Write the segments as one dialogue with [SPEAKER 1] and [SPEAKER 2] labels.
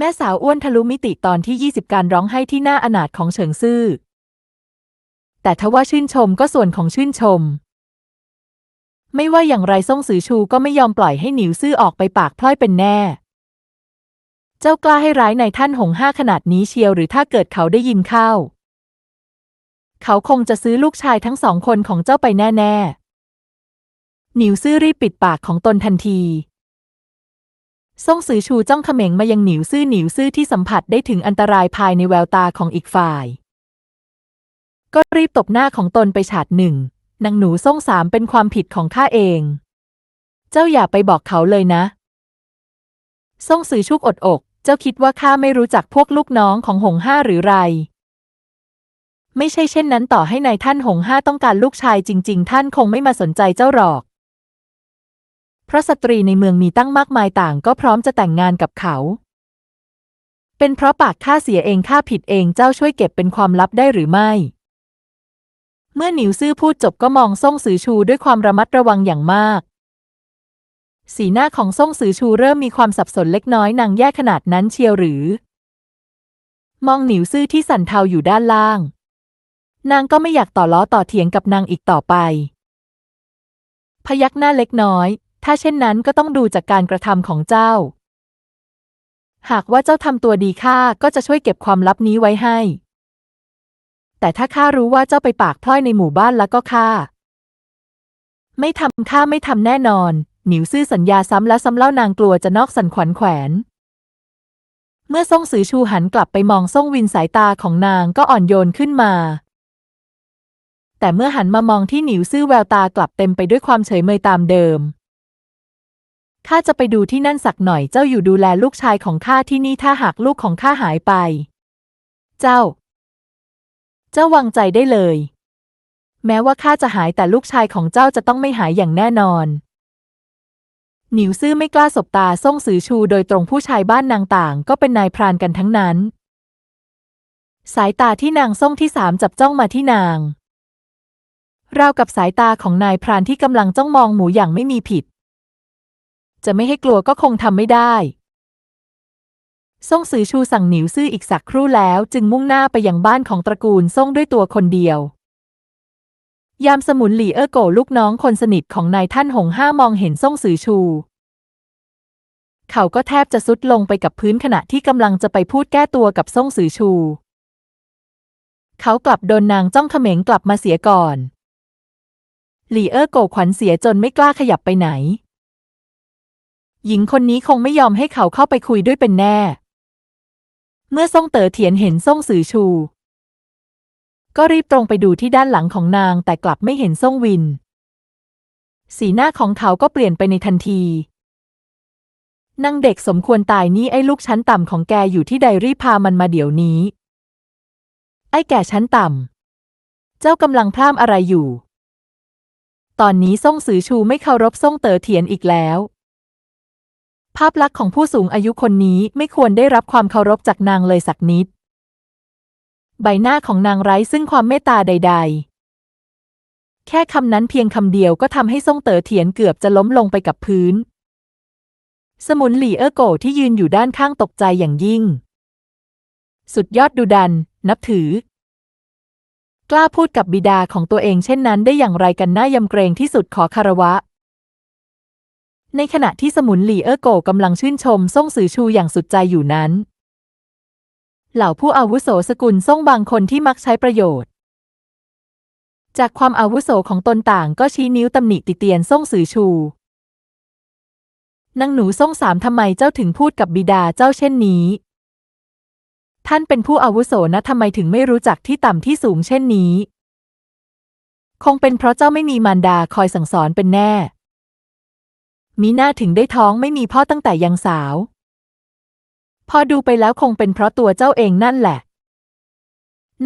[SPEAKER 1] แม่สาวอ้วนทะลุมิติตอนที่ 20 การร้องไห้ที่หน้าอนาถของเฉิงซื่อ แต่ทว่าชื่นชมก็ส่วนของชื่นชม ไม่ว่าอย่างไรซ่งสือชูก็ไม่ยอมปล่อยให้หนิวซื่อออกไปปากพล่อยเป็นแน่ เจ้ากล้าให้ร้ายในท่านหงห้าขนาดนี้เชียวหรือถ้าเกิดเขาได้ยินเข้า เขาคงจะซื้อลูกชายทั้งสองคนของเจ้าไปแน่ ๆ หนิวซื่อรีบปิดปากของตนทันที ซ่งสือชูจ้องเขม็งมายังหนิวซื่อหนิวซื่อที่สัมผัสได้ถึงอันตรายภายในแววตาของอีกฝ่าย ก็รีบตบหน้าของตนไปฉาดหนึ่งนางหนูซ่งสามเป็นความผิดของข้าเอง เจ้าอย่าไปบอกเขาเลยนะซ่งสือชุกอดอก เจ้าคิดว่าข้าไม่รู้จักพวกลูกน้องของหงห้าหรือไร ไม่ใช่เช่นนั้นต่อให้ในายท่านหงห้าต้องการลูกชายจริง ๆ ท่านคงไม่มาสนใจเจ้าหรอก เพราะสตรีในเมืองมีตั้งมากมายต่างก็พร้อมจะแต่งงานกับเขา เป็นเพราะปากข้าเสียเองข้าผิดเองเจ้าช่วยเก็บเป็นความลับได้หรือไม่ เมื่อหนิวซื่อพูดจบก็มองซ่งสือชูด้วยความระมัดระวังอย่างมาก สีหน้าของซ่งสือชูเริ่มมีความสับสนเล็กน้อยนางแย่ขนาดนั้นเชียวหรือ มองหนิวซื่อที่สั่นเทาอยู่ด้านล่าง นางก็ไม่อยากต่อล้อต่อเถียงกับนางอีกต่อไป พยักหน้าเล็กน้อย ถ้าเช่นนั้นก็ต้องดูจากการกระทำของเจ้า หากว่าเจ้าทำตัวดีข้าก็จะช่วยเก็บความลับนี้ไว้ให้ แต่ถ้าข้ารู้ว่าเจ้าไปปากพล่อยในหมู่บ้านแล้วก็ข้าไม่ทำข้าไม่ทำแน่นอน หนิวซื่อสัญญาซ้ำแล้วซ้ำเล่านางกลัวจะนอกสันขวัญแขวน เมื่อซ่งสือชูหันกลับไปมองซ่งวินสายตาของนางก็อ่อนโยนขึ้นมา แต่เมื่อหันมามองที่หนิวซื่อแววตากลับเต็มไปด้วยความเฉยเมยตามเดิม ข้าจะไปดูที่นั่นสักหน่อยเจ้าอยู่ดูแลลูกชายของข้าที่นี่ถ้าหากลูกของข้าหายไป เจ้า เจ้าวางใจได้เลย แม้ว่าข้าจะหายแต่ลูกชายของเจ้าจะต้องไม่หายอย่างแน่นอน หนิวซื่อไม่กล้าสบตาซ่งสือชูโดยตรงผู้ชายบ้านนางต่างก็เป็นนายพรานกันทั้งนั้น สายตาที่นางซ่งที่สามจับจ้องมาที่นางราวกับสายตาของนายพรานที่กำลังจ้องมองหมูอย่างไม่มีผิด จะไม่ให้กลัวก็คงทำไม่ได้ ซ่งสือชูสั่งหนิวซื่ออีกสักครู่แล้วจึงมุ่งหน้าไปยังบ้านของตระกูลซ่งด้วยตัวคนเดียว ยามสมุนหลี่เอ้อโกลูกน้องคนสนิทของนายท่านหงห้ามองเห็นซ่งสือชู เขาก็แทบจะซุดลงไปกับพื้นขณะที่กำลังจะไปพูดแก้ตัวกับซ่งสือชู เขากลับโดนนางจ้องเขม็งกลับมาเสียก่อนหลี่เอ้อโกขวัญเสียจนไม่กล้าขยับไปไหน หญิงคนนี้คงไม่ยอมให้เขาเข้าไปคุยด้วยเป็นแน่ เมื่อซ่งเต๋อเถียนเห็นซ่งสือชู ก็รีบตรงไปดูที่ด้านหลังของนางแต่กลับไม่เห็นซ่งวิน สีหน้าของเขาก็เปลี่ยนไปในทันทีนางเด็กสมควรตายนี่ไอ้ลูกชั้นต่ำของแกอยู่ที่ใดรีบพามันมาเดี๋ยวนี้ ไอ้แก่ชั้นต่ำ เจ้ากำลังพร่ำอะไรอยู่ ตอนนี้ซ่งสือชูไม่เคารพซ่งเต๋อเถียนอีกแล้ว ภาพลักษณ์ของผู้สูงอายุคนนี้ไม่ควรได้รับความเคารพจากนางเลยสักนิด ใบหน้าของนางไร้ซึ่งความเมตตาใด ๆ แค่คำนั้นเพียงคำเดียวก็ทำให้ซ่งเต๋อเถียนเกือบจะล้มลงไปกับพื้น สมุนหลี่เอ้อโกที่ยืนอยู่ด้านข้างตกใจอย่างยิ่ง สุดยอดดูดัน นับถือ กล้าพูดกับบิดาของตัวเองเช่นนั้นได้อย่างไรกันน่ายำเกรงที่สุดขอคารวะ ในขณะที่สมุนหลี่เอ้อโกกำลังชื่นชมซ่งสือชูอย่างสุดใจอยู่นั้น เหล่าผู้อาวุโสสกุลซ่งบางคนที่มักใช้ประโยชน์ จากความอาวุโสของตนต่างก็ชี้นิ้วตำหนิติเตียนซ่งสือชูนางหนูซ่งสามทำไมเจ้าถึงพูดกับบิดาเจ้าเช่นนี้ ท่านเป็นผู้อาวุโสนะทำไมถึงไม่รู้จักที่ต่ำที่สูงเช่นนี้ คงเป็นเพราะเจ้าไม่มีมารดาคอยสั่งสอนเป็นแน่ มีหน้าถึงได้ท้องไม่มีพ่อตั้งแต่ยังสาว พอดูไปแล้วคงเป็นเพราะตัวเจ้าเองนั่นแหละ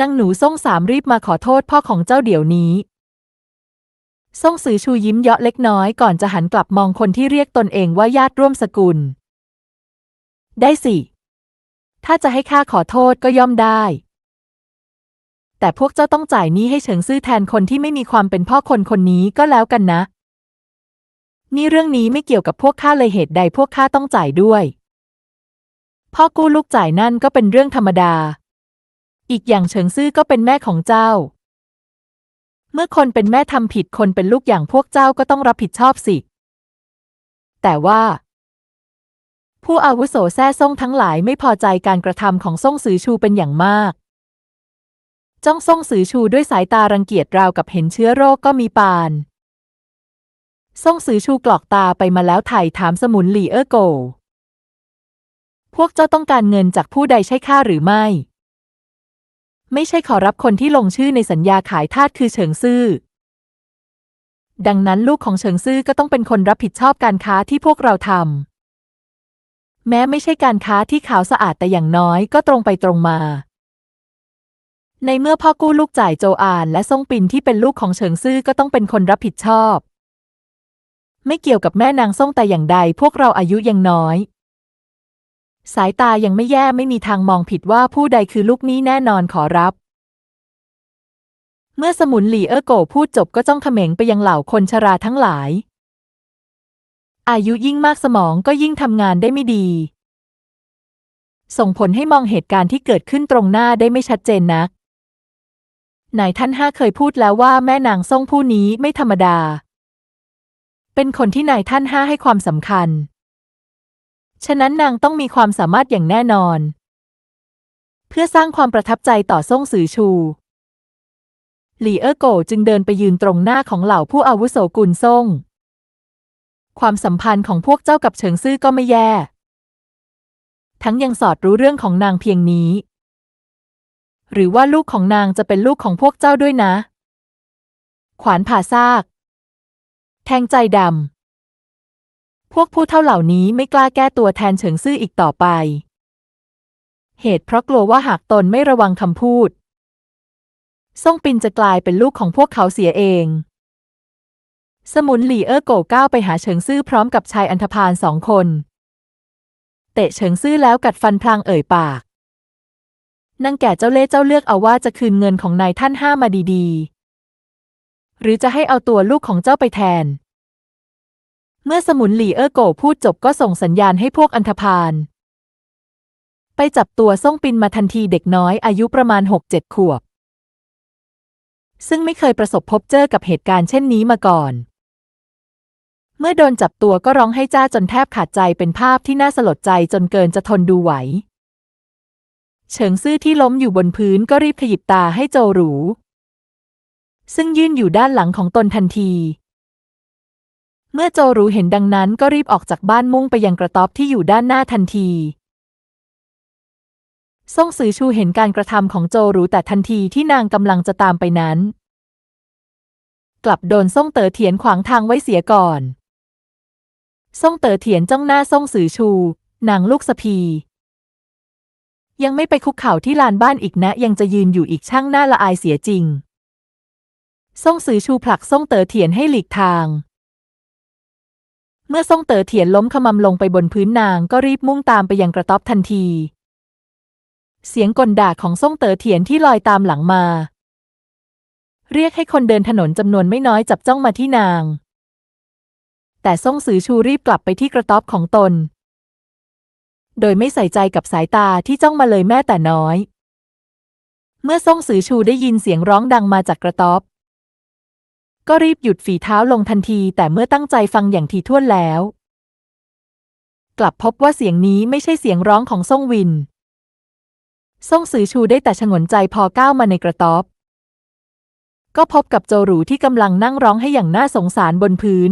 [SPEAKER 1] นางหนูซ่งสามรีบมาขอโทษพ่อของเจ้าเดี๋ยวนี้ซ่งซือชูยิ้มเยาะเล็กน้อยก่อนจะหันกลับมองคนที่เรียกตนเองว่าญาติร่วมสกุล ได้สิ ถ้าจะให้ข้าขอโทษก็ย่อมได้ แต่พวกเจ้าต้องจ่ายนี้ให้เฉิงซื่อแทนคนที่ไม่มีความเป็นพ่อคนคนนี้ก็แล้วกันนะ นี่เรื่องนี้ไม่เกี่ยวกับพวกข้าเลยเหตุใดพวกข้าต้องจ่ายด้วย พ่อกู้ลูกจ่ายนั่นก็เป็นเรื่องธรรมดา อีกอย่างเฉิงซื่อก็เป็นแม่ของเจ้า เมื่อคนเป็นแม่ทำผิดคนเป็นลูกอย่างพวกเจ้าก็ต้องรับผิดชอบสิ แต่ว่า ผู้อาวุโสแซ่ซ่งทั้งหลายไม่พอใจการกระทำของซ่งซือชูเป็นอย่างมาก จ้องซ่งซือชูด้วยสายตารังเกียจราวกับเห็นเชื้อโรคก็มีปาน ซ่งซือชูกรอกตาไปมาแล้วไถ่ถามสมุนหลี่เอ้อโก พวกเจ้าต้องการเงินจากผู้ใดใช่ข้าหรือไม่ ไม่ใช่ขอรับคนที่ลงชื่อในสัญญาขายทาสคือเฉิงซื่อ ดังนั้นลูกของเฉิงซื่อก็ต้องเป็นคนรับผิดชอบการค้าที่พวกเราทำ แม้ไม่ใช่การค้าที่ขาวสะอาดแต่อย่างน้อยก็ตรงไปตรงมาในเมื่อพ่อกู้ลูกจ่ายโจอานและซ่งปินที่เป็นลูกของเฉิงซื่อก็ต้องเป็นคนรับผิดชอบ ไม่เกี่ยวกับแม่นางซ่งแต่อย่างใดพวกเราอายุยังน้อย สายตายังไม่แย่ไม่มีทางมองผิดว่าผู้ใดคือลูกนี้แน่นอนขอรับ เมื่อสมุนหลี่เออโกพูดจบก็จ้องเขม็งไปยังเหล่าคนชราทั้งหลาย อายุยิ่งมากสมองก็ยิ่งทำงานได้ไม่ดี ส่งผลให้มองเหตุการณ์ที่เกิดขึ้นตรงหน้าได้ไม่ชัดเจนนักนายท่านห้าเคยพูดแล้วว่าแม่นางซ่งผู้นี้ไม่ธรรมดา เป็นคนที่นายท่านห้าให้ความสำคัญ ฉะนั้นนางต้องมีความสามารถอย่างแน่นอน เพื่อสร้างความประทับใจต่อซ่งซือชู หลี่เอ้อโกจึงเดินไปยืนตรงหน้าของเหล่าผู้อาวุโสกุลซ่ง ความสัมพันธ์ของพวกเจ้ากับเฉิงซื่อก็ไม่แย่ ทั้งยังสอดรู้เรื่องของนางเพียงนี้ หรือว่าลูกของนางจะเป็นลูกของพวกเจ้าด้วยนะ ขวานผ่าซาก แทงใจดำ พวกผู้เท่าเหล่านี้ไม่กล้าแก้ตัวแทนเฉิงซื่ออีกต่อไป เหตุเพราะกลัวว่าหากตนไม่ระวังคำพูด ซ่งปินจะกลายเป็นลูกของพวกเขาเสียเอง สมุนหลี่เอ้อโก่ก้าวไปหาเฉิงซื่อพร้อมกับชายอันธพาลสองคน เตะเฉิงซื่อแล้วกัดฟันพลางเอ่ยปากนางแก่เจ้าเล่เจ้าเลือกเอาว่าจะคืนเงินของนายท่านห้ามาดีๆ หรือจะให้เอาตัวลูกของเจ้าไปแทน เมื่อสมุนหลีเอ้อโกพูดจบก็ส่งสัญญาณให้พวกอันธพาลไปจับตัวซ่งปินมาทันทีเด็กน้อยอายุประมาณหกเจ็ดขวบ ซึ่งไม่เคยประสบพบเจอกับเหตุการณ์เช่นนี้มาก่อน เมื่อโดนจับตัวก็ร้องให้จ้าจนแทบขาดใจเป็นภาพที่น่าสลดใจจนเกินจะทนดูไหว เฉิงซื่อที่ล้มอยู่บนพื้นก็รีบขยิบตาให้โจหรู ซึ่งยื่นอยู่ด้านหลังของตนทันที เมื่อโจรูเห็นดังนั้นก็รีบออกจากบ้านมุ่งไปยังกระต๊อบที่อยู่ด้านหน้าทันทีซ่งซือชูเห็นการกระทำของโจรูแต่ทันทีที่นางกำลังจะตามไปนั้น กลับโดนซ่งเต๋อเถียนขวางทางไว้เสียก่อนซ่งเต๋อเถียนจ้องหน้าซ่งซือชู นางลูกสะพี ยังไม่ไปคุกเข่าที่ลานบ้านอีกนะ ยังจะยืนอยู่อีกช่างหน้าละอายเสียจริง ซ่งซือชูผลักซ่งเต๋อเถียนให้หลีกทาง เมื่อซ่งเต๋อเถียนล้มขมำลงไปบนพื้นนางก็รีบมุ่งตามไปยังกระต๊อบทันที เสียงกลด่าของซ่งเต๋อเถียนที่ลอยตามหลังมา เรียกให้คนเดินถนนจำนวนไม่น้อยจับจ้องมาที่นาง แต่ซ่งซือชูรีบกลับไปที่กระต๊อบของตน โดยไม่ใส่ใจกับสายตาที่จ้องมาเลยแม้แต่น้อย เมื่อซ่งซือชูได้ยินเสียงร้องดังมาจากกระต๊อบ ก็รีบหยุดฝีเท้าลงทันที แต่เมื่อตั้งใจฟังอย่างทีท่วนแล้ว กลับพบว่าเสียงนี้ไม่ใช่เสียงร้องของซ่งวิน ซ่งซือชูได้แต่ชงนใจพอก้าวมาในกระต๊อบ ก็พบกับโจหรูที่กำลังนั่งร้องให้อย่างน่าสงสารบนพื้น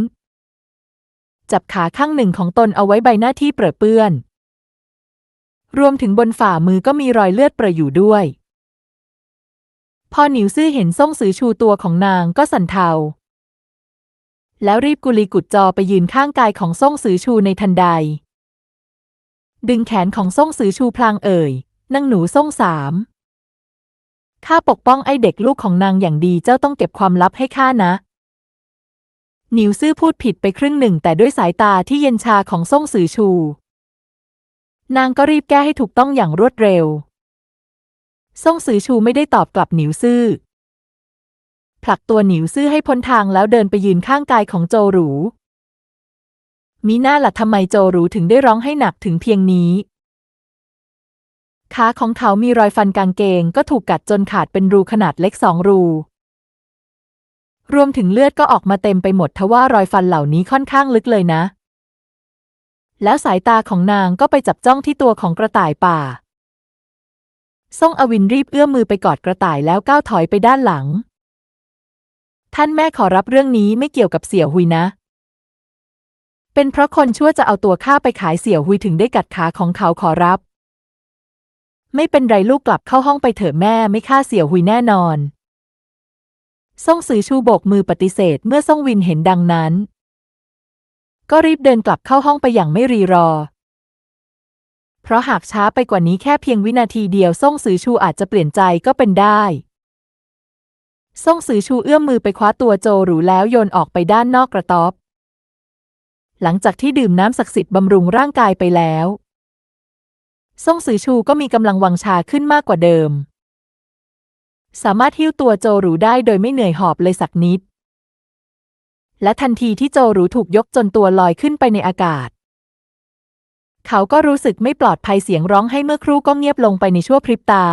[SPEAKER 1] จับขาข้างหนึ่งของตนเอาไว้ใบหน้าที่เปรอะเปื้อน รวมถึงบนฝ่ามือก็มีรอยเลือดเปรอะอยู่ด้วย พอหนิวซื่อเห็นซ่งซือชูตัวของนางก็สั่นเทา แล้วรีบกุลีกุดจอไปยืนข้างกายของซ่งซือชูในทันใด ดึงแขนของซ่งซือชูพลางเอ่ยนางหนูซ่งสามข้าปกป้องไอเด็กลูกของนางอย่างดีเจ้าต้องเก็บความลับให้ข้านะ หนิวซื่อพูดผิดไปครึ่งหนึ่งแต่ด้วยสายตาที่เย็นชาของซ่งซือชู นางก็รีบแก้ให้ถูกต้องอย่างรวดเร็ว ซ่งซือชูไม่ได้ตอบกลับหนิวซื่อ ผลักตัวหนิวซื่อให้พ้นทางแล้วเดินไปยืนข้างกายของโจหรู มีหน้าละทำไมโจหรูถึงได้ร้องให้หนักถึงเพียงนี้ ขาของเขามีรอยฟันกางเกงก็ถูกกัดจนขาดเป็นรูขนาดเล็กสองรู รวมถึงเลือดก็ออกมาเต็มไปหมดทว่ารอยฟันเหล่านี้ค่อนข้างลึกเลยนะแล้วสายตาของนางก็ไปจับจ้องที่ตัวของกระต่ายป่า ซ่งอวินรีบเอื้อมมือไปกอดกระต่ายแล้วก้าวถอยไปด้านหลัง ท่านแม่ขอรับเรื่องนี้ไม่เกี่ยวกับเสี่ยวหุยนะ เป็นเพราะคนชั่วจะเอาตัวข้าไปขายเสี่ยวหุยถึงได้กัดขาของเขาขอรับ ไม่เป็นไรลูกกลับเข้าห้องไปเถอะแม่ไม่ฆ่าเสี่ยวหุยแน่นอนซ่งซือชูโบกมือปฏิเสธเมื่อซ่งวินเห็นดังนั้น ก็รีบเดินกลับเข้าห้องไปอย่างไม่รีรอ เพราะหากช้าไปกว่านี้แค่เพียงวินาทีเดียวซ่งซือชูอาจจะเปลี่ยนใจก็เป็นได้ซ่งซือชูเอื้อมมือไปคว้าตัวโจหรูแล้วโยนออกไปด้านนอกกระต๊อบ หลังจากที่ดื่มน้ำศักดิ์สิทธิ์บำรุงร่างกายไปแล้วซ่งซือชูก็มีกำลังวังชาขึ้นมากกว่าเดิม สามารถหิ้วตัวโจหรูได้โดยไม่เหนื่อยหอบเลยสักนิด และทันทีที่โจหรูถูกยกจนตัวลอยขึ้นไปในอากาศ เขาก็รู้สึกไม่ปลอดภัยเสียงร้องให้เมื่อครู่ก็เงียบลงไปในชั่วพริบตา